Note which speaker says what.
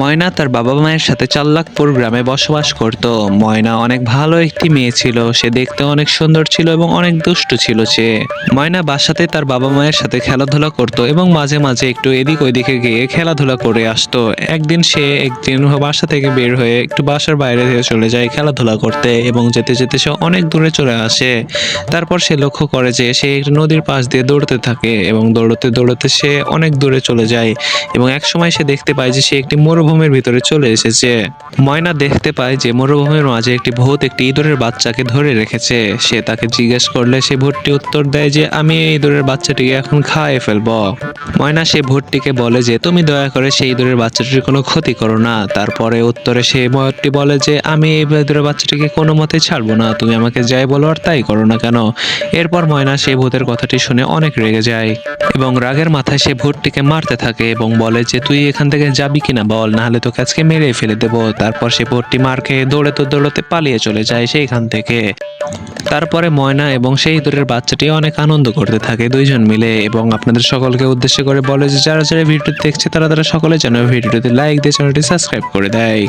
Speaker 1: ময়না তার বাবা মায়ের সাথে চাল্লাকপুর গ্রামে বসবাস করত। ময়না অনেক ভালো একটি মেয়ে ছিল, সে দেখতে অনেক সুন্দর ছিল এবং অনেক দুষ্টু ছিল সে। ময়না বাসাতে তার বাবা মায়ের সাথে খেলাধুলা করত এবং মাঝে মাঝে একটু এদিক ওইদিকে গিয়ে খেলাধুলা করে আসতো। একদিন সে একদিন বাসা থেকে বের হয়ে একটু বাসার বাইরে থেকে চলে যায় খেলাধুলা করতে এবং যেতে যেতে সে অনেক দূরে চলে আসে। তারপর সে লক্ষ্য করে যে সে একটি নদীর পাশ দিয়ে দৌড়তে থাকে এবং দৌড়তে দৌড়তে সে অনেক দূরে চলে যায় এবং এক সময় সে দেখতে পায় যে সে একটি মরুভূমির ভিতরে চলে এসেছে। ময়না দেখতে পায় যে মরুভূমির মাঝে একটি ভূত একটি ইঁদুরের বাচ্চাকে ধরে রেখেছে। সে তাকে জিজ্ঞেস করলে সে ভূতটি উত্তর দেয় যে, আমি এই ইঁদুরের বাচ্চাটিকে এখন খাইয়ে ফেলব। ময়না সেই ভূতটিকে বলে যে, তুমি দয়া করে সেই ইঁদুরের বাচ্চাটির কোনো ক্ষতি করো না। তারপরে উত্তরে সে ময়ূরটি বলে যে, আমি এই ইঁদুরের বাচ্চাটিকে কোনো মতে ছাড়বো না। তুমি আমাকে যাই বলো আর তাই করো না কেন? এরপর ময়না সেই ভূতের কথাটি শুনে অনেক রেগে যায় এবং রাগের মাথায় সে ভূতটিকে মারতে থাকে এবং বলে যে, তুই এখান থেকে যাবি কিনা বল? নাহলে তো আজকে মেরে ফেলে দেব। তারপর সে বোর্ডটি মার খেয়ে দৌড়ে তো দৌড়তে পালিয়ে চলে যায় সেইখান থেকে। তারপরে ময়না এবং সেই দূরের বাচ্চাটি অনেক আনন্দ করতে থাকে দুইজন মিলে এবং আপনাদের সকলকে উদ্দেশ্য করে বলে যে যারা যারা ভিডিও দেখছে তারা তারা সকলে যেন ভিডিওটিতে লাইক দিয়ে চ্যানেলটি সাবস্ক্রাইব করে দেয়।